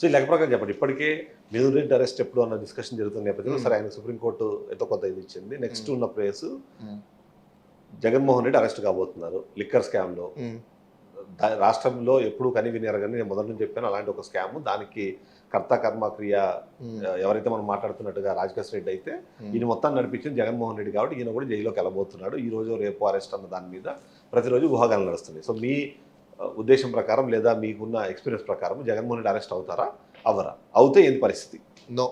So ఈ లెక్క ప్రకారం చెప్పండి ఇప్పటికే మిథున్ రెడ్డి అరెస్ట్ ఎప్పుడు అన్న డిస్కషన్ జరుగుతున్న నేపథ్యంలో. సరే ఆయన సుప్రీంకోర్టు ఎంతో కొంత ఇది ఇచ్చింది నెక్స్ట్. ఉన్న ప్లేస్. జగన్మోహన్ రెడ్డి అరెస్ట్ కాబోతున్నారు లిక్కర్ స్కామ్లో రాష్ట్రంలో ఎప్పుడు కని వినియారు కానీ నేను మొదటి నుంచి చెప్పాను అలాంటి ఒక స్కామ్ దానికి కర్త కర్మ క్రియ ఉమ్, ఎవరైతే మనం మాట్లాడుతున్నట్టుగా రాజకేశ్ రెడ్డి అయితే. ఈయన మొత్తం నడిపించింది జగన్మోహన్ రెడ్డి కాబట్టి ఈయన కూడా జైల్లోకి వెళ్ళబోతున్నాడు ఈ రోజు రేపు అరెస్ట్ అన్న దాని మీద ప్రతిరోజు ఊహాగానాలు నడుస్తుంది సో మీ ఉద్దేశం ప్రకారం లేదా మీకున్న ఎక్స్పీరియన్స్ ప్రకారం జగన్మోహన్ రెడ్డి అరెస్ట్ అవుతారా? అవరా? అవుతే ఏంది పరిస్థితి? నో.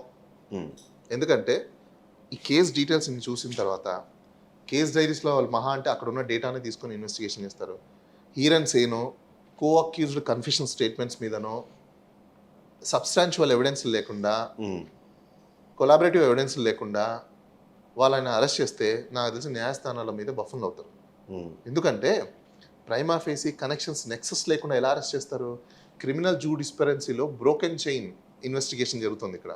ఎందుకంటే ఈ కేస్ డీటెయిల్స్ని చూసిన తర్వాత కేస్ డైరీస్లో వాళ్ళు మహా అంటే అక్కడ ఉన్న డేటాని తీసుకొని ఇన్వెస్టిగేషన్ చేస్తారు. హీరన్ సేనో కో అక్యూజ్డ్ కన్ఫెషన్ స్టేట్మెంట్స్ మీదనో సబ్స్టాన్చువల్ ఎవిడెన్స్ లేకుండా కొలాబరేటివ్ ఎవిడెన్స్ లేకుండా వాళ్ళని అరెస్ట్ చేస్తే నాకు తెలిసి న్యాయస్థానాల మీద బఫన్లు అవుతారు ఎందుకంటే ప్రైమా ఫేసి కనెక్షన్స్ నెక్సెస్ లేకుండా ఎలా అరెస్ట్ చేస్తారు? క్రిమినల్ జూ డిస్పరెన్సీలో బ్రోకెన్ చైన్ ఇన్వెస్టిగేషన్ జరుగుతుంది ఇక్కడ.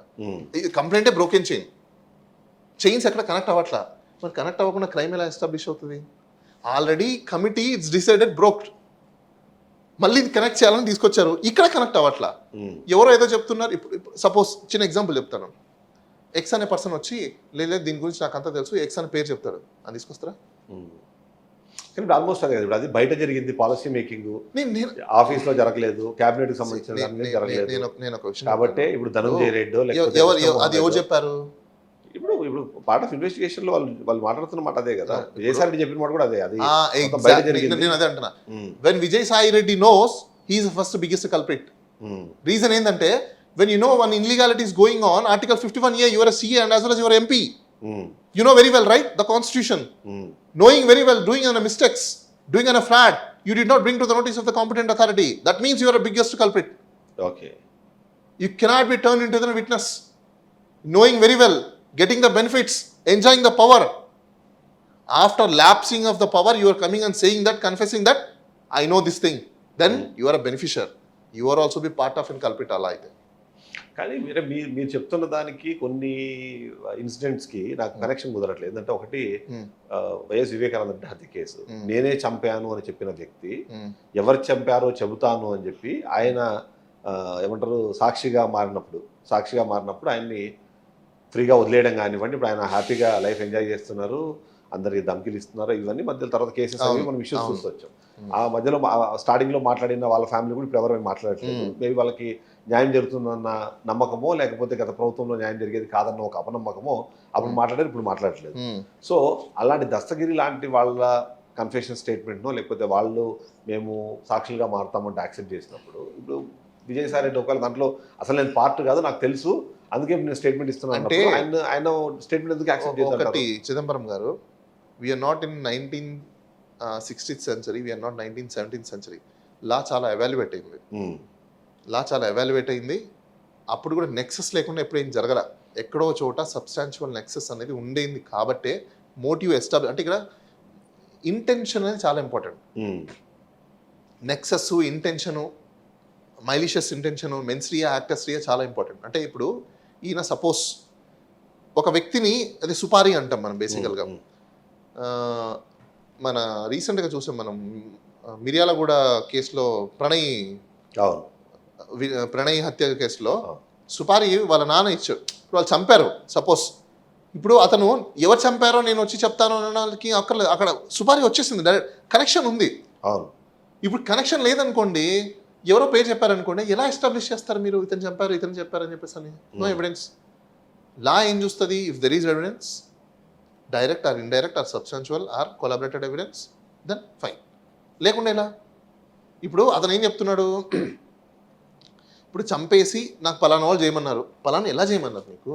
కంప్లైంటే బ్రోకెన్ చైన్ చైన్స్ ఎక్కడ కనెక్ట్ అవ్వట్లా? మరి కనెక్ట్ అవ్వకుండా క్రైమ్ ఎలా ఎస్టాబ్లిష్ అవుతుంది? Already committee it's decided broke మళ్ళీ కనెక్ట్ చేయాలని తీసుకొచ్చారు. ఇక్కడ కనెక్ట్ అవ్వట్లా? ఉమ్, ఎవరో ఏదో చెప్తున్నారు. ఇప్పుడు సపోజ్ చిన్న ఎగ్జాంపుల్ చెప్తాను. ఎక్స్ అనే పర్సన్ వచ్చి లేదు దీని గురించి నాకు అంతా తెలుసు. ఎక్స్ అనే పేరు చెప్తాడు. అని తీసుకొస్తారా? ఉమ్. కానీ ఆల్మోస్ట్ అదే ఇప్పుడు అది బయట జరిగింది పాలసీ మేకింగ్ ఆఫీస్లో జరగలేదు కేబినెట్కి సంబంధించిన జరగలేదు. కాబట్టి ఇప్పుడు ధనంజయ రెడ్డి అది ఎవరు చెప్పారు? ఇప్పుడు ఇప్పుడు పార్ట్ ఆఫ్ ఇన్వెస్టిగేషన్లో వాళ్ళు వాళ్ళు మాట్లాడుతున్న మాట అదే కదా. విజయసాయి రెడ్డి చెప్పిన మాట కూడా అదే. అది బయట. జరిగింది. నేను అదే అంటున్నా. When Vijay Sai Reddy knows he's first biggest culprit reason ఏంటంటే when you know one illegality is going on article fifty one A your CA and as well as your MP you know very well right the constitution knowing very well doing an, a mistakes, doing an, a fraud, you did not bring to the notice of the competent authority. That means you are a biggest culprit. Okay. You cannot be turned into the witness. Knowing very well, getting the benefits, enjoying the power. After lapsing of the power, you are coming and saying that, confessing that, I know this thing. Then mm. you are a beneficiary. You are also be part of an culprit. కానీ మీరే మీరు మీరు చెప్తున్న దానికి కొన్ని ఇన్సిడెంట్స్కి నాకు connection కుదరట్లేదు ఏంటంటే ఒకటి వైఎస్ వివేకానంద హత్య కేసు. నేనే చంపాను అని చెప్పిన వ్యక్తి. ఎవరు చంపారో చెబుతాను అని చెప్పి ఆయన ఏమంటారు సాక్షిగా మారినప్పుడు సాక్షిగా మారినప్పుడు ఆయన్ని ఫ్రీగా వదిలేయడం కానివ్వండి ఇప్పుడు ఆయన హ్యాపీగా లైఫ్ ఎంజాయ్ చేస్తున్నారు అందరికి ధమ్కిలు ఇస్తున్నారు ఇవన్నీ మధ్యలో తర్వాత కేసెస్ అవి మనం ఇష్యూస్. చూస్తూ వచ్చాం. ఆ మధ్యలో స్టార్టింగ్లో మాట్లాడిన వాళ్ళ ఫ్యామిలీ కూడా ఇప్పుడు ఎవరు మాట్లాడట్లేదు. మేబీ వాళ్ళకి న్యాయం జరుగుతుందన్న నమ్మకమో లేకపోతే గత ప్రభుత్వంలో న్యాయం జరిగేది కాదన్న ఒక అపనమ్మకమో అప్పుడు. మాట్లాడారు ఇప్పుడు మాట్లాడట్లేదు. సో అలాంటి దస్తగిరి లాంటి వాళ్ళ కన్ఫెషన్ స్టేట్మెంట్నో లేకపోతే వాళ్ళు మేము సాక్షులుగా మారుతామంటే యాక్సెప్ట్ చేసినప్పుడు ఇప్పుడు విజయసాయి రెడ్డి ఒకవేళ దాంట్లో అసలు నేను పార్ట్ కాదు నాకు తెలుసు అందుకే నేను స్టేట్మెంట్ ఇస్తున్నాను అంటే- ఆయన ఆయన స్టేట్మెంట్ ఎందుకు యాక్సెప్ట్ చేశారు ఒకటి Chidambaram garu we're not in nineteen sixteenth century we're not nineteen seventeenth century law చాలా ఎవాల్యుయేట్ అయింది. లా చాలా ఎవాల్యుయేట్ అయింది. అప్పుడు కూడా నెక్సెస్ లేకుండా ఎప్పుడు జరగల. ఎక్కడో చోట సబ్స్టాన్షువల్ నెక్సెస్ అనేది ఉండేది కాబట్టే మోటివ్ ఎస్టాబ్లి అంటే ఇక్కడ ఇంటెన్షన్ అనేది చాలా important nexus intention malicious intention mens rea actus reus చాలా ఇంపార్టెంట్ అంటే ఇప్పుడు ఈయన సపోజ్ ఒక వ్యక్తిని అది సుపారీ అంటాం మనం బేసికల్గా ఆ, మన రీసెంట్గా చూసాం మనం మిర్యాలగూడ కేసులో ప్రణయ్ అవును. ప్రణయ్ హత్య కేసులో. సుపారి వాళ్ళ నాన్న ఇచ్చాడు. ఇప్పుడు వాళ్ళు చంపారు సపోజ్. ఇప్పుడు అతను ఎవరు చంపారో నేను వచ్చి చెప్తాను అన్న వాళ్ళకి అక్కర్లేదు. అక్కడ సుపారి వచ్చేసింది డైరెక్ట్ కనెక్షన్ ఉంది. అవును. ఇప్పుడు కనెక్షన్ లేదనుకోండి ఎవరో పేరు చెప్పారనుకోండి ఎలా ఎస్టాబ్లిష్ చేస్తారు మీరు? ఇతను చెప్పారు ఇతను చెప్పారు అని చెప్పేసి అని. నో. ఎవిడెన్స్ లా ఏం చూస్తుంది? If there is evidence direct or indirect or substantial or corroborated evidence then fine లేకుండా ఎలా? ఇప్పుడు అతను ఏం చెప్తున్నాడు? ఇప్పుడు చంపేసి నాకు పలానా వాళ్ళు చేయమన్నారు. పలానా ఎలా చేయమన్నారు మీకు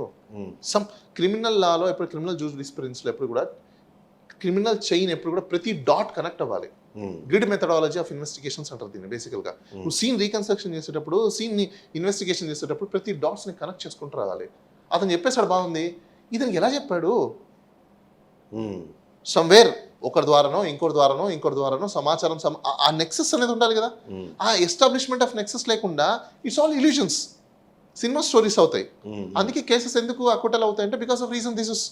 సమ్ క్రిమినల్ లాలో ఎప్పుడు క్రిమినల్ జూస్ డిస్పరెన్స్లో ఎప్పుడు కూడా క్రిమినల్ చైన్ ఎప్పుడు కూడా ప్రతి డాట్ కనెక్ట్ అవ్వాలి. గ్రిడ్ మెథడాలజీ ఆఫ్ ఇన్వెస్టిగేషన్స్ అంటారు దీన్ని బేసికల్గా నువ్వు సీన్ రీకన్స్ట్రక్షన్ చేసేటప్పుడు సీన్ని ఇన్వెస్టిగేషన్ చేసేటప్పుడు ప్రతి డాట్స్ని కనెక్ట్ చేసుకుంటూ రావాలి. అతను చెప్పేసాడు బాగుంది. ఇతనికి ఎలా చెప్పాడు? సమ్వేర్ ఒకరి ద్వారానో ఇంకొకరి ద్వారానో ఇంకొకరి ద్వారానో సమాచారం సమ- ఆ- నెక్సెస్ అనేది ఉండాలి కదా. ఆ ఎస్టాబ్లిష్మెంట్ ఆఫ్ నెక్సెస్ లేకుండా it's all illusions cinema stories అవుతాయి. అందుకే కేసెస్ ఎందుకు acquittal అవుతాయంటే because of reason this is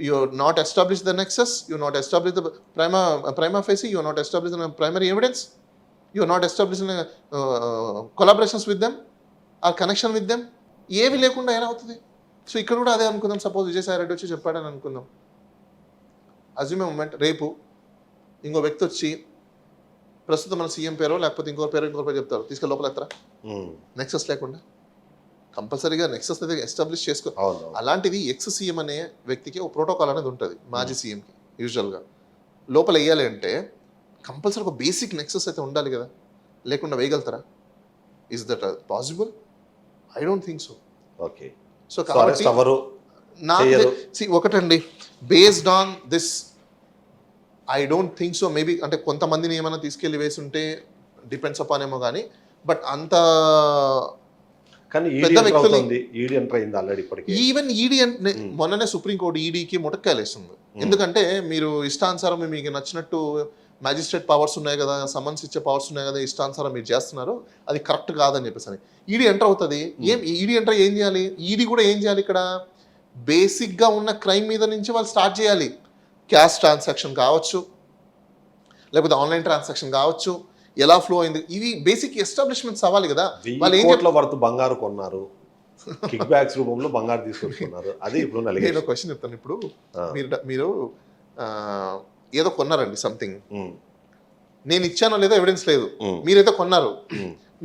you not establish the nexus you not establish the prima prima facie you not establish primary evidence you not establish collaborations with them ఆ connection with them ఏవి లేకుండా ఎలా అవుతుంది? So ఇక్కడ కూడా అదే అనుకుందాం. Suppose Vijayasai Reddy వచ్చి చెప్పాడని అనుకుందాం. అజ్యూమే మూమెంట్ రేపు ఇంకో వ్యక్తి వచ్చి ప్రస్తుతం మన సీఎం పేరో లేకపోతే ఇంకో పేరు ఇంకో పేరు చెప్తారు. తీసుకెళ్ళి లోపల ఎత్తరా. నెక్సెస్ లేకుండా. కంపల్సరీగా నెక్సెస్ అయితే ఎస్టాబ్లిష్ చేసుకో. అలాంటిది ఎక్స్ సీఎం అనే వ్యక్తికి ఒక ప్రోటోకాల్ అనేది ఉంటుంది మాజీ సీఎంకి యూజువల్గా లోపల వేయాలి అంటే కంపల్సరీ ఒక బేసిక్ నెక్సెస్ అయితే ఉండాలి కదా. లేకుండా వేయగలుగుతారా? Is that possible I don't think so okay so కాబట్టి నాకు ఒకటండి. Based on this I don't think so maybe అంటే కొంతమందిని ఏమైనా తీసుకెళ్ళి వేసి ఉంటే డిపెండ్స్ అపాన్ ఏమో కానీ బట్ అంత కానీ ఈడీ పెద్ద వ్యక్తులు- ఈడీ ఎంటర్ అయింది ఆల్రెడీ ఇప్పటికి. ఈవెన్ ఈడీ అంటే మొన్ననే సుప్రీంకోర్టు ఈడీకి ముటక్కాయలు వేస్తుంది ఎందుకంటే మీరు ఇష్టానుసారం మీకు నచ్చినట్టు మ్యాజిస్ట్రేట్ పవర్స్ ఉన్నాయి కదా సమన్స్ ఇచ్చే పవర్స్ ఉన్నాయి కదా ఇష్టానుసారం మీరు చేస్తున్నారు. అది కరెక్ట్ కాదని చెప్పేసి అని ఈడీ ఎంటర్ అవుతుంది. ఏం ఈడీ ఎంటర్ ఏం చేయాలి? ఈడీ కూడా ఏం చేయాలి ఇక్కడ? బేసిక్గా ఉన్న క్రైమ్ మీద నుంచి వాళ్ళు స్టార్ట్ చేయాలి. క్యాష్ ట్రాన్సాక్షన్ కావచ్చు లేకపోతే ఆన్లైన్ ట్రాన్సాక్షన్ కావచ్చు ఎలా ఫ్లో అయింది? ఇవి బేసిక్ ఎస్టాబ్లిష్మెంట్స్ అవ్వాలి కదా. వాళ్ళు ఏం కోట్ల వరకు బంగారు కొన్నారు. కిక్ బ్యాక్స్ రూపంలో బంగారు తీసుకొచ్చుకున్నారు. అది ఇప్పుడు నేను క్వశ్చన్ చెప్తాను ఇప్పుడు. మీరు మీరు ఏదో కొన్నారండి సంథింగ్. నేను ఇచ్చానో లేదో ఎవిడెన్స్ లేదు. మీరైతే కొన్నారు.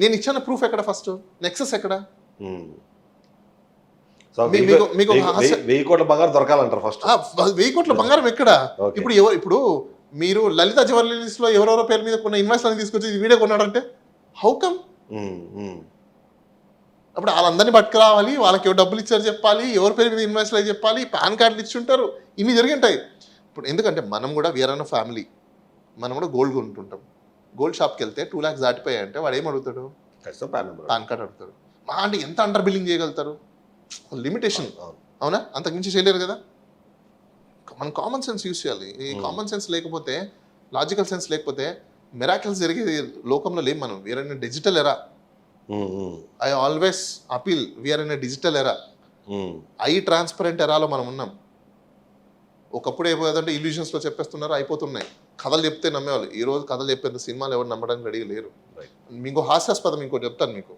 నేను ఇచ్చాన ప్రూఫ్ ఎక్కడ ఫస్ట్? నెక్సెస్ ఎక్కడ? మీకు- వెయ్యి- కోట్ల బంగారు దొరకాలంటారు ఫస్ట్ వెయ్యి కోట్ల బంగారం ఎక్కడ. ఇప్పుడు ఎవరు ఇప్పుడు మీరు లలిత జ్యువెలరీస్లో ఎవరెవరో పేరు మీద కొన్న ఇన్వెస్ట్ అని తీసుకొచ్చి వీడే కొన్నాడంటే హౌ కమ్ అప్పుడు వాళ్ళందరినీ పట్టుకురావాలి వాళ్ళకి ఎవరు డబ్బులు ఇచ్చారు చెప్పాలి ఎవరి పేరు మీద ఇన్వెస్ట్ అయ్యి చెప్పాలి పాన్ కార్డులు ఇచ్చి ఉంటారు ఇన్ని జరిగింటాయి. ఇప్పుడు ఎందుకంటే మనం కూడా వీరన్న ఫ్యామిలీ మనం కూడా గోల్డ్ కొంటుంటాం గోల్డ్ షాప్కి వెళ్తే టూ ల్యాక్స్ దాటిపోయాయి అంటే వాడు ఏం అడుగుతాడు? పాన్ కార్డ్ అడుగుతాడు. మా అంటే ఎంత అండర్ బిల్లింగ్ చేయగలుగుతారు? లిమిటేషన్ అవును. అంతకుమించి చేయలేరు కదా? మనం కామన్ సెన్స్ యూస్ చేయాలి. ఈ Hmm. కామన్ సెన్స్ లేకపోతే లాజికల్ సెన్స్ లేకపోతే మెరాకిల్స్ జరిగే లోకంలో లేం మనం. We're in digital era I always appeal we're in digital era. I transparent ఎరాలో మనం ఉన్నాం. ఒకప్పుడు ఏపోయేదంటే ఇల్యూషన్స్లో చెప్పేస్తున్నారు అయిపోతున్నాయి. కథలు చెప్తే నమ్మేవాళ్ళు. ఈ రోజు కథలు చెప్పేంత సినిమాలు ఎవరు నమ్మడానికి రెడీ లేరు. మీకు హాస్యాస్పదం ఇంకోటి చెప్తాను మీకు.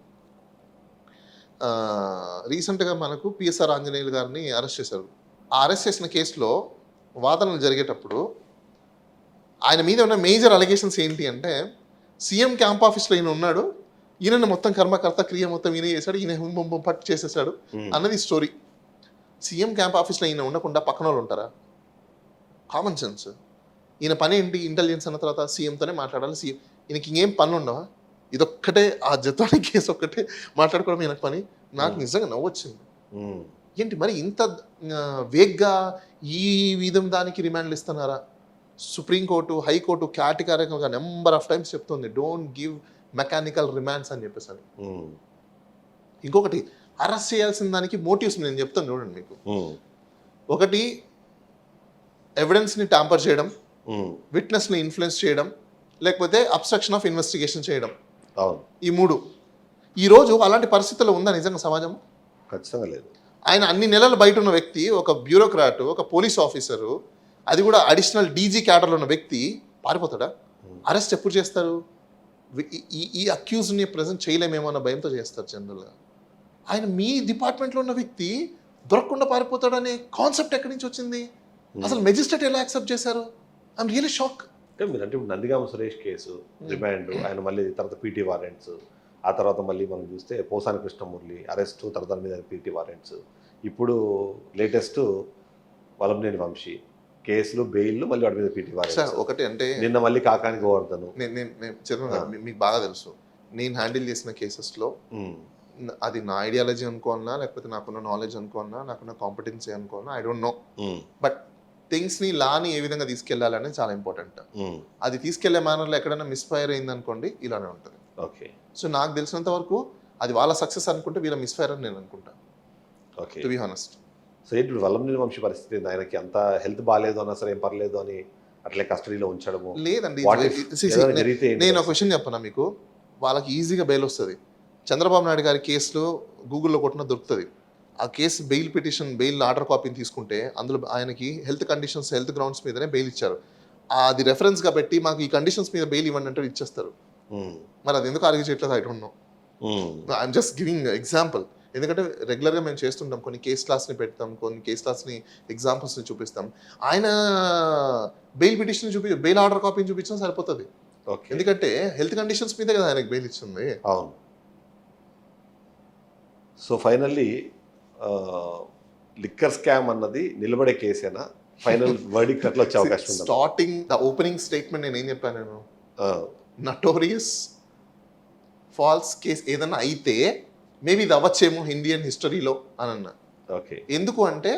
రీసెంట్గా మనకు పిఎస్ఆర్ ఆంజనేయులు గారిని అరెస్ట్ చేశారు. ఆ అరెస్ట్ చేసిన కేసులో వాదనలు జరిగేటప్పుడు ఆయన మీద ఉన్న మేజర్ అలిగేషన్స్ ఏంటి అంటే సీఎం క్యాంప్ ఆఫీస్లో ఈయన ఉన్నాడు ఈయన మొత్తం కర్మకర్త క్రియ మొత్తం ఈయన చేశాడు ఈయన హుం బుం బుం పట్టు చేసేసాడు. అన్నది స్టోరీ. సీఎం క్యాంప్ ఆఫీస్లో ఈయన ఉండకుండా పక్కన వాళ్ళు ఉంటారా? Common sense. ఈయన పని ఏంటి? ఇంటెలిజెన్స్ అన్న తర్వాత సీఎంతోనే మాట్లాడాలి సీఎం. ఈయనకి ఇంకేం పనులు ఉండవా ఇదొక్కటే ఆ జత్వాని కేసు ఒక్కటే మాట్లాడుకోవడం ఈయనకు పని. నాకు నిజంగా నవ్వు వచ్చింది ఉమ్. ఏంటి మరి ఇంత వేగ్గా ఈ విధం దానికి రిమాండ్లు ఇస్తున్నారా? సుప్రీంకోర్టు హైకోర్టు కేటగారికల్గా నెంబర్ ఆఫ్ టైమ్స్ చెప్తుంది డోంట్ గివ్ మెకానికల్ రిమాండ్స్ అని చెప్పేసి అని. ఇంకొకటి అరెస్ట్ చేయాల్సిన దానికి మోటివ్స్ నేను చెప్తాను చూడండి మీకు. ఒకటి ఎవిడెన్స్ని ట్యాంపర్ చేయడం. విట్నెస్ని ఇన్ఫ్లుయెన్స్ చేయడం లేకపోతే అబ్స్ట్రక్షన్ ఆఫ్ ఇన్వెస్టిగేషన్ చేయడం. అవును. ఈ మూడు. ఈరోజు అలాంటి పరిస్థితుల్లో ఉందా నిజంగా సమాజం? ఖచ్చితంగా లేదు. ఆయన అన్ని నెలలు బయట ఉన్న వ్యక్తి ఒక బ్యూరోక్రాట్ ఒక పోలీస్ ఆఫీసరు అది కూడా అడిషనల్ డీజీ క్యాడర్లో ఉన్న వ్యక్తి పారిపోతాడా? అరెస్ట్ ఎప్పుడు చేస్తారు? ఈ ఈ అక్యూజ్ని ప్రజెంట్ చేయలేమేమో అన్న భయంతో చేస్తారు జనరల్గా. ఆయన మీ డిపార్ట్మెంట్లో ఉన్న వ్యక్తి దొరకకుండా పారిపోతాడనే కాన్సెప్ట్ ఎక్కడి నుంచి వచ్చింది? అసలు మెజిస్ట్రేట్ ఎలా యాక్సెప్ట్ చేశారు? I'm really shock. అంటే మీరు అంటే ఇప్పుడు నందిగామ సురేష్ కేసు రిమాండ్ ఆయన మళ్ళీ తర్వాత పీటీ వారెంట్స్ ఆ తర్వాత మళ్ళీ మనం చూస్తే పోసాని కృష్ణమురళి అరెస్ట్ తర్వాత మీద పీటీ వారెంట్స్. ఇప్పుడు లేటెస్ట్ వలంనేని వంశీ కేసులు బెయిల్ మళ్ళీ వాడి మీద పీటీ సార్ వారెంట్స్ ఒకటి అంటే నిన్న మళ్ళీ కాకాని గోవర్ధను నేను నేను నేను చంద్రబాబు గారు, మీ- మీకు బాగా తెలుసు. నేను హ్యాండిల్ చేసిన కేసెస్లో అది నా ఐడియాలజీ అనుకోనా లేకపోతే నాకున్న నాలెడ్జ్ అనుకోనా నాకున్న కాంపిటెన్సీ అనుకోనా ఐ డోంట్ నో బట్ థింగ్స్ని లాని ఏ విధంగా తీసుకెళ్ళాలనేది చాలా ఇంపార్టెంట్. అది తీసుకెళ్ళే మేనర్లో ఎక్కడైనా మిస్ఫైర్ అయింది అనుకోండి ఇలానే ఉంటుంది. ఓకే. సో నాకు తెలిసినంత వరకు అది వాళ్ళ సక్సెస్ అనుకుంటే వీళ్ళ మిస్ఫైర్ అని నేను అనుకుంటా. Okay. To be honest so ఇప్పుడు వల్లంనేని వంశీ పరిస్థితి? ఆయనకి అంత హెల్త్ బాగాలేదు అన్నా సరే ఏం పర్లేదు అని అట్లే కస్టడీలో ఉంచడము? లేదండి నేను ఒక క్వశ్చన్ చెప్పనా మీకు? వాళ్ళకి ఈజీగా బెయిల్ వస్తుంది. చంద్రబాబు నాయుడు గారి కేసులో గూగుల్లో కొట్టిన దొరుకుతుంది. ఆ case bail petition bail order కాపీని తీసుకుంటే అందులో ఆయనకి హెల్త్ కండిషన్స్ హెల్త్ గ్రౌండ్స్ మీదనే బెయిల్ ఇచ్చారు. అది రెఫరెన్స్గా పెట్టి మాకు ఈ కండిషన్స్ మీద బెయిల్ ఇవ్వండి అంటే ఇచ్చేస్తారు. మరి అది ఎందుకు ఆర్గ్యూ చేయట్లేదు I don't know I'm just giving example ఎందుకంటే రెగ్యులర్గా మేము చేస్తుంటాం కొన్ని కేస్ క్లాస్ని పెడతాం కొన్ని కేస్ క్లాస్ని ఎగ్జాంపుల్స్ని చూపిస్తాం. ఆయన బెయిల్ పిటిషన్ చూపి బెయిల్ ఆర్డర్ కాపీని చూపించినా సరిపోతుంది. ఓకే. ఎందుకంటే హెల్త్ కండిషన్స్ మీదే కదా ఆయనకు బెయిల్ ఇచ్చింది. అవును. సో ఫైనల్లీ లిక్కర్ స్కామ్ అన్నది నిలబడే కేసేనా ఫైనల్ వర్డిక్ అట్లా వచ్చే అవకాశం ఉందా? స్టార్టింగ్ ద ఓపెనింగ్ స్టేట్మెంట్ నేను ఏం చెప్పాను నేను? నటోరియస్ ఫాల్స్ కేస్ ఏదైనా అయితే మేబీ ఇది అవ్వచ్చేమో ఇండియన్ హిస్టరీలో అని అన్నా ఓకే ఎందుకు అంటే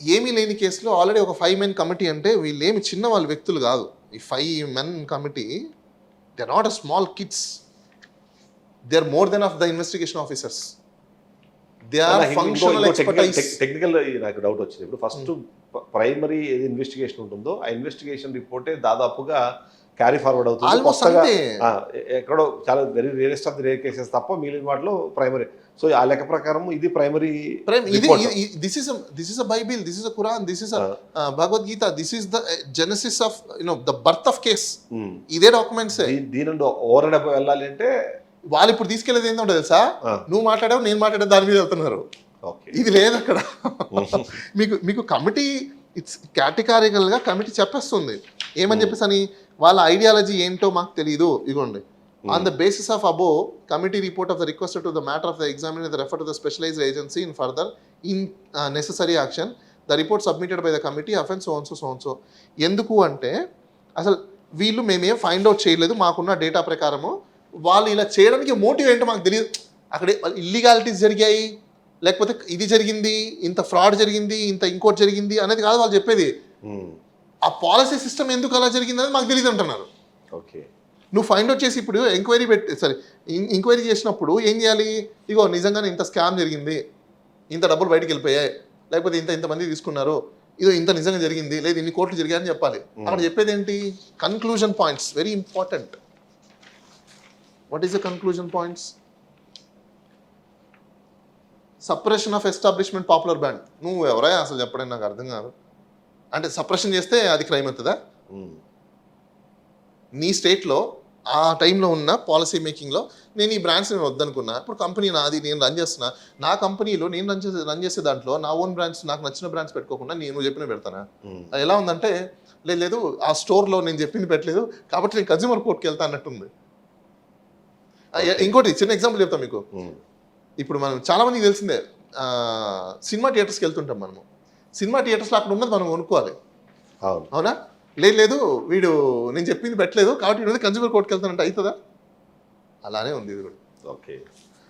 ఏమీ లేని కేసులో ఆల్రెడీ ఒక ఫైవ్ మెన్ కమిటీ అంటే వీళ్ళేమి చిన్న వాళ్ళ వ్యక్తులు కాదు. ఈ five men committee they are not a small kids they are more than of the investigation officers they are functional expertise technical నాకు డౌట్ వచ్చింది. ఇప్పుడు ఫస్ట్ ప్రైమరీ ఏది ఇన్వెస్టిగేషన్ ఉంటుందో ఆ ఇన్వెస్టిగేషన్ రిపోర్టే దాదాపుగా క్యారీ ఫార్వర్డ్ అవుతుంది. కొత్తగా ఎక్కడో చాలా very rarest of the rare cases తప్ప మిగిలిన వాటిలో ప్రైమరీ సో ఆ లెక్క ప్రకారం ఇది primary. This is this is a Bible this is a Quran this is. Bhagavad Gita this is the genesis of you know the birth of case ఇదే documents దీని over and వెళ్ళాలి అంటే వాళ్ళు ఇప్పుడు తీసుకెళ్ళేది ఏంటో తెలుసా. నువ్వు మాట్లాడావు నేను మాట్లాడే దాని మీద వెళ్తున్నారు. ఇది లేదు అక్కడ. మీకు మీకు కమిటీ ఇట్స్గా కమిటీ చెప్పేస్తుంది. ఏమని చెప్పేసి అని వాళ్ళ ఐడియాలజీ ఏంటో మాకు తెలియదు ఇగోండి. On the basis of above committee report of the request to the matter of the examine the refer to the specialised agency in further in necessary action the report submitted by the committee offence so and so so and so ఎందుకు అంటే అసలు వీళ్ళు మేమేం find out చేయలేదు మాకున్న data ప్రకారము. వాళ్ళు ఇలా చేయడానికి మోటివ్ ఏంటో మాకు తెలియదు అక్కడ ఇల్లీగాలిటీస్ జరిగాయి. లేకపోతే ఇది జరిగింది ఇంత ఫ్రాడ్ జరిగింది ఇంత ఇంకోటి జరిగింది అనేది కాదు వాళ్ళు చెప్పేది. ఆ పాలసీ సిస్టమ్ ఎందుకు అలా జరిగింది అనేది మాకు తెలియదు అంటున్నారు. ఓకే నువ్వు ఫైండ్ అవుట్ చేసి ఇప్పుడు ఎంక్వైరీ పెట్టి సరే ఎంక్వైరీ చేసినప్పుడు ఏం చేయాలి? ఇగో నిజంగానే ఇంత స్కామ్ జరిగింది. ఇంత డబ్బులు బయటికి వెళ్ళిపోయాయి. లేకపోతే ఇంత ఇంతమంది తీసుకున్నారు. ఇదో ఇంత నిజంగా జరిగింది. లేదు ఇన్ని కోట్లు జరిగాయని చెప్పాలి. అక్కడ చెప్పేది ఏంటి conclusion points very important what is the conclusion points suppression of establishment popular band నువ్వు ఎవరా అసలు చెప్పడం నాకు అర్థం కాదు. అంటే సప్రెషన్ చేస్తే అది క్రైమ్ అవుతుందా? నీ స్టేట్లో ఆ టైంలో ఉన్న పాలసీ మేకింగ్లో నేను ఈ బ్రాండ్స్ నేను వద్దనుకున్నా. ఇప్పుడు కంపెనీ నాది నేను రన్ చేస్తున్నా. నా కంపెనీలో నేను రన్ చేసే రన్ చేసే దాంట్లో నా ఓన్ బ్రాండ్స్ నాకు నచ్చిన బ్రాండ్స్ పెట్టుకోకుండా నేను చెప్పిన పెడతానా? అది ఎలా ఉందంటే లేదు లేదు ఆ స్టోర్లో నేను చెప్పింది పెట్టలేదు. కాబట్టి నేను కన్జ్యూమర్ కోర్ట్కి వెళ్తా అన్నట్టుంది. ఇంకోటి చిన్న ఎగ్జాంపుల్ చెప్తాను మీకు. ఇప్పుడు మనం చాలా మందికి తెలిసిందే సినిమా థియేటర్స్కి వెళ్తుంటాం మనము. సినిమా థియేటర్స్లో అక్కడ ఉన్నది మనం కొనుక్కోవాలి. అవును. లేదు లేదు వీడు నేను చెప్పింది పెట్టలేదు కాబట్టి కన్జ్యూమర్ కోర్టుకి వెళ్తానంటే అవుతుందా? అలానే ఉంది ఇది కూడా. ఓకే.